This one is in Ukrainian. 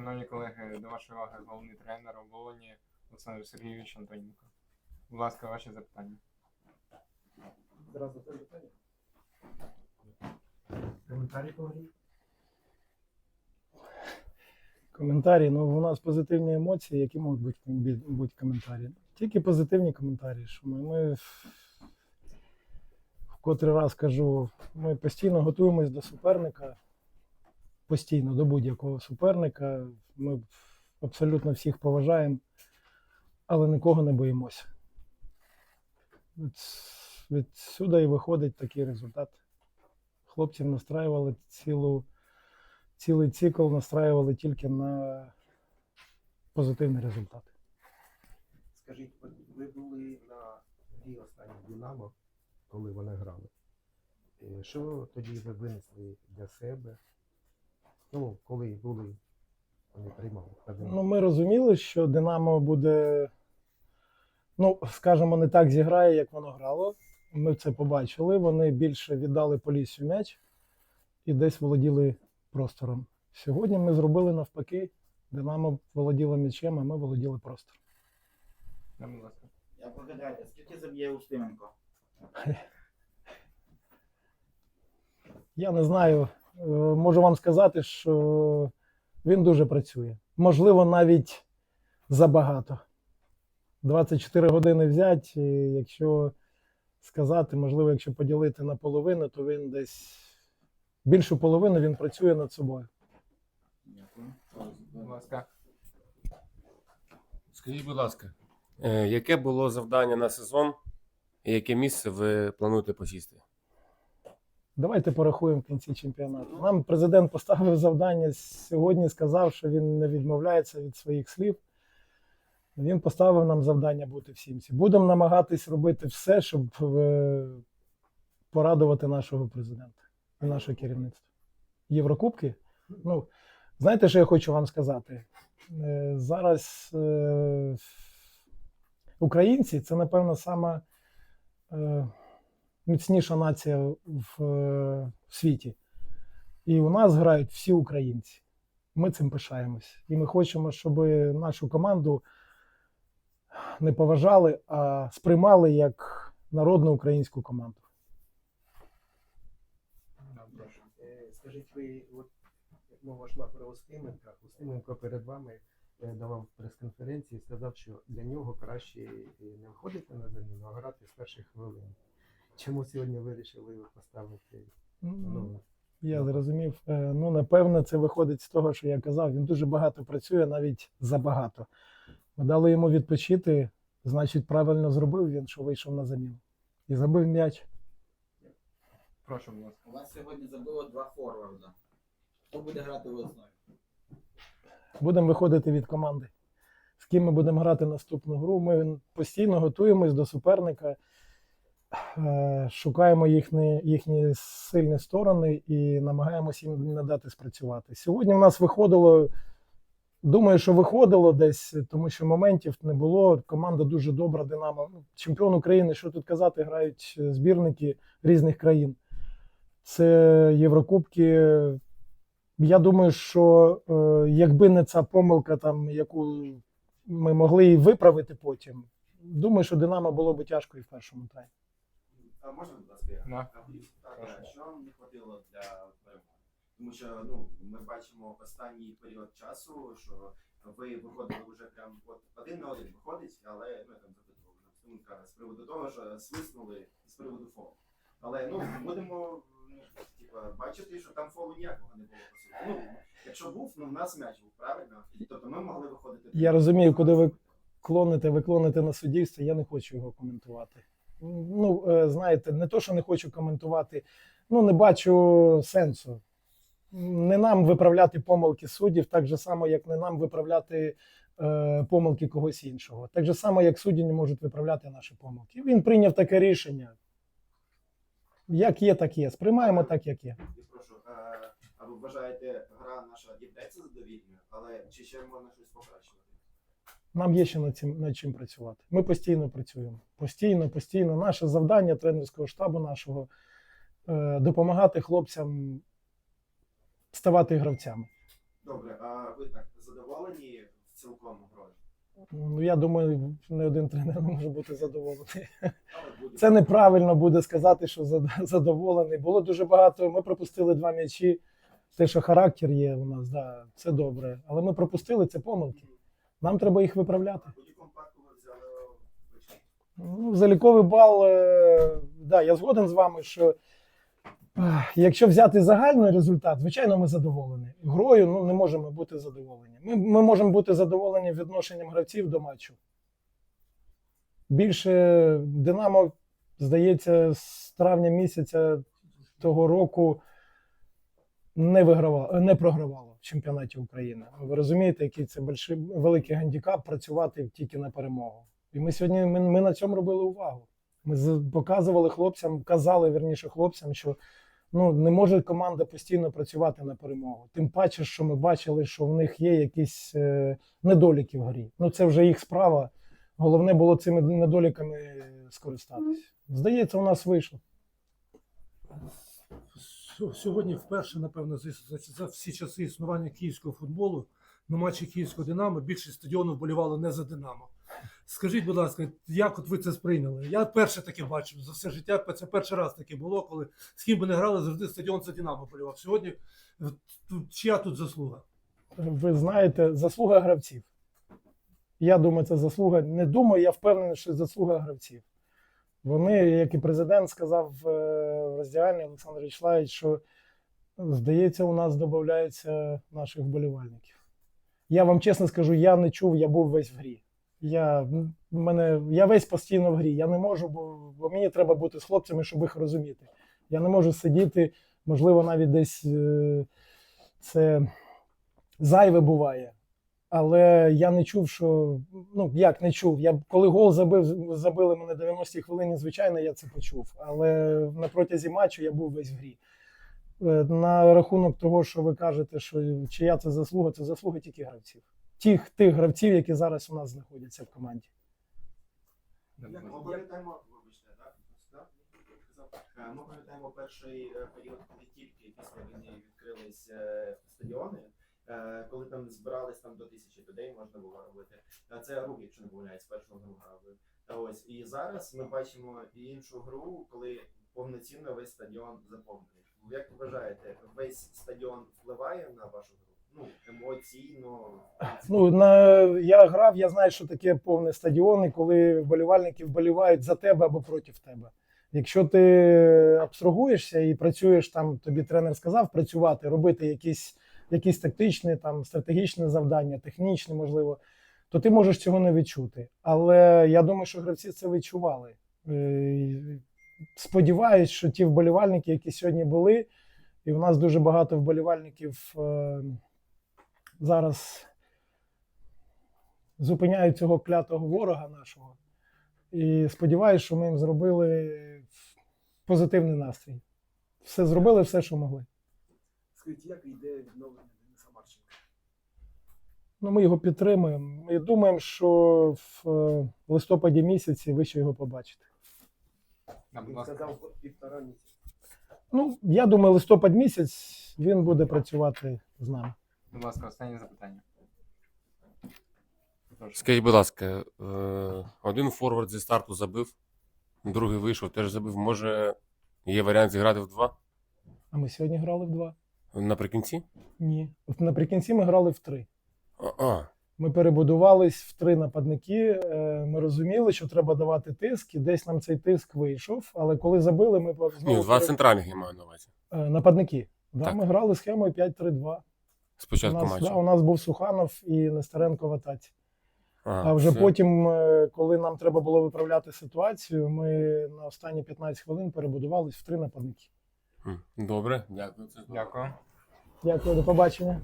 Шановні колеги, до вашої уваги головний тренер оболоні Олександр Сергійович Антоненко. Будь ласка, ваші запитання. Зразу. Коментарі колеги? Коментарі, ну у нас позитивні емоції, які можуть бути, бути коментарі. Тільки позитивні коментарі. Що ми, ми в в котрий раз кажу, ми постійно готуємось до суперника, постійно до будь-якого суперника. Ми абсолютно всіх поважаємо, але нікого не боїмося. Від, відсюди і виходить такий результат. Хлопців настраювали цілу цілий цикл настраювали тільки на позитивний результат. Скажіть, ви були на грі останній Динамо, коли вони грали. Е, Що тоді ви винесли для себе? Ну, коли були, вони приймали. Ну, ми розуміли, що Динамо буде, ну, скажімо, не так зіграє, як воно грало. Ми це побачили. Вони більше віддали Поліссю м'яч і десь володіли простором. Сьогодні ми зробили навпаки. Динамо володіло м'ячем, а ми володіли простором. Ви гадаєте, скільки заб'є Устименко? Я не знаю. Е, Можу вам сказати, що він дуже працює. Можливо, навіть забагато. 24 години взять, і якщо сказати, можливо, якщо поділити на половину, то він десь більшу половину він працює над собою. Дякую. Будь ласка. Скажіть, будь ласка, е, яке було завдання на сезон і яке місце ви плануєте посісти? Давайте порахуємо в кінці чемпіонату. Нам президент поставив завдання сьогодні, сказав, що він не відмовляється від своїх слів. Він поставив нам завдання бути в сімці. Будемо намагатись робити все, щоб е, порадувати нашого президента і наше керівництво. Єврокубки. Ну, знаєте, що я хочу вам сказати? Е, Зараз е, українці це, напевно, сама. Міцніша нація в, е, в світі. І у нас грають всі українці. Ми цим пишаємось. І ми хочемо, щоб нашу команду не поважали, а сприймали як народну українську команду. Е, Скажіть, ви, от мова йшла про Устименка, Устименко перед вами е, давав прес-конференції і сказав, що для нього краще не виходити на заміну, а грати з перших хвилин. Чому сьогодні вирішили його поставити? Ну, Я зрозумів. Е, Ну, напевно, це виходить з того, що я казав. Він дуже багато працює, навіть забагато. Ми дали йому відпочити, значить, правильно зробив він, що вийшов на заміну. І забив м'яч. Прошу, будь ласка. У вас сьогодні забило два форварда. Хто буде грати весною? Будемо виходити від команди. З ким ми будемо грати наступну гру. Ми постійно готуємось до суперника, шукаємо їхні, їхні сильні сторони і намагаємося їм не дати спрацювати. Сьогодні в нас виходило, думаю, що виходило десь, тому що моментів не було. Команда дуже добра, Динамо. Чемпіон України, що тут казати, грають збірники різних країн. Це Єврокубки. Я думаю, що е, якби не ця помилка, там, яку ми могли і виправити потім, думаю, що Динамо було б тяжко і в першому таймі. А можна, будь ласка, я Да. Так, Прошу. що вам не хватило для перемоги? Тому що ну ми бачимо останній період часу, що ви виходили вже прям от один на один виходить, але ну я там запитував Стуменка з приводу того, що свиснули з приводу фолу. Але ну будемо ну, типа бачити, що там фолу ніякого не було по суті. Ну якщо був, ну в нас м'яч був правильно. Тобто ми могли виходити. Я розумію, куди ви клоните, ви клоните на суддівство, я не хочу його коментувати. Ну, е, знаєте, не то, що не хочу коментувати, ну не бачу сенсу. Не нам виправляти помилки суддів, так же само, як не нам виправляти е, помилки когось іншого. Так же само, як судді не можуть виправляти наші помилки. Він прийняв таке рішення. Як є, так є. Сприймаємо так, як є. І прошу, е, а ви вважаєте, гра наша єднається задовільною, але чи ще можна щось покращувати? Нам є ще над цим над чим працювати. Ми постійно працюємо. Постійно, постійно. Наше завдання тренерського штабу нашого е, допомагати хлопцям ставати гравцями. Добре, а ви так задоволені? цілком грою. Ну, я думаю, не один тренер може бути задоволений. Це неправильно буде сказати, що задоволений. Було дуже багато. Ми пропустили два м'ячі. Те, що характер є у нас, да, це добре. Але ми пропустили це помилки. Нам треба їх виправляти. очки. Ну, заліковий бал, е, да, я згоден з вами, що ех, якщо взяти загальний результат, звичайно, ми задоволені. Грою ну, не можемо бути задоволені. Ми, ми можемо бути задоволені відношенням гравців до матчу. Більше Динамо, здається, з травня місяця того року не вигравало, не програвало чемпіонаті України. Ви розумієте, який це больший, великий гандикап працювати тільки на перемогу. І ми сьогодні ми, ми на цьому робили увагу. Ми показували хлопцям, казали верніше хлопцям, що ну, не може команда постійно працювати на перемогу. Тим паче, що ми бачили, що в них є якісь е, недоліки в грі. Ну це вже їх справа. Головне було цими недоліками скористатись. Здається, у нас вийшло. Сьо- Сьогодні вперше, напевно, за, всі часи існування київського футболу на матчі київського Динамо більшість стадіону вболівало не за Динамо. Скажіть, будь ласка, як от ви це сприйняли? Я перше таке бачив за все життя. Це перший раз таке було, коли з ким би не грали, завжди стадіон за Динамо болівав. Сьогодні чия тут заслуга? ви знаєте, заслуга гравців. Я думаю, це заслуга. Не думаю, я впевнений, що заслуга гравців. Вони, як і президент сказав е, роздягальні Олександр Вячеславович, що здається, у нас додається наших вболівальників. Я вам чесно скажу, я не чув, я був весь в грі. Я, мене, я весь постійно в грі. Я не можу, бо, бо мені треба бути з хлопцями, щоб їх розуміти. Я не можу сидіти, можливо, навіть десь е, це зайве буває. Але я не чув, що ну як не чув. Я коли гол забив, забили мене 90-й хвилині, звичайно, я це почув. Але на протязі матчу я був весь в грі. Е, На рахунок того, що ви кажете, що чия це заслуга, це заслуга тільки гравців. Тих тих гравців, які зараз у нас знаходяться в команді. Ми пам'ятаємо, вибачте, так? Е, Ми пам'ятаємо перший е, період, коли тільки після війни відкрились е, стадіони, е, коли там збирались там до тисячі людей, можна було робити. Е, Це рух, якщо не помиляюсь, першого гру. Та ось і зараз ми бачимо іншу гру, коли повноцінно весь стадіон заповнений. Як ви вважаєте, весь стадіон впливає на вашу гру? Ну, емоційно. Ну на я грав, я знаю, що таке повний стадіон, і коли вболівальники вболівають за тебе або проти тебе. Якщо ти абстрагуєшся і працюєш там, тобі тренер сказав працювати, робити якісь, якісь тактичні, там стратегічні завдання, технічні, можливо, то ти можеш цього не відчути. Але я думаю, що гравці це відчували. Е, Сподіваюсь, що ті вболівальники, які сьогодні були, і в нас дуже багато вболівальників е, зараз зупиняють цього клятого ворога нашого. І сподіваюся, що ми їм зробили позитивний настрій. Все зробили, все, що могли. Скажіть, як йде відновлення Дениса Марченка? Ну, ми його підтримуємо. Ми думаємо, що в е, листопаді місяці ви ще його побачите. Він сказав півтора місяця. Ну, я думаю, листопад місяць він буде працювати з нами. Будь ласка, останнє запитання. Скажіть, будь ласка, е, один форвард зі старту забив, другий вийшов, теж забив. Може, є варіант зіграти в два А ми сьогодні грали в два? Наприкінці? Ні. От наприкінці ми грали в три. А, а. Ми перебудувались в три нападники. е, Ми розуміли, що треба давати тиск, і десь нам цей тиск вийшов. Але коли забили, ми знову Ні, два центральних я маю на увазі. Е, нападники. Да, Так. Ми грали схемою 5-3-2. У Спочатку нас, матчу. да, у нас був Суханов і Нестеренко в атаці. Ага, А вже все. потім, е, коли нам треба було виправляти ситуацію, ми на останні 15 хвилин перебудувались в три нападники. Добре, дякую. Це. Дякую. Дякую, до побачення.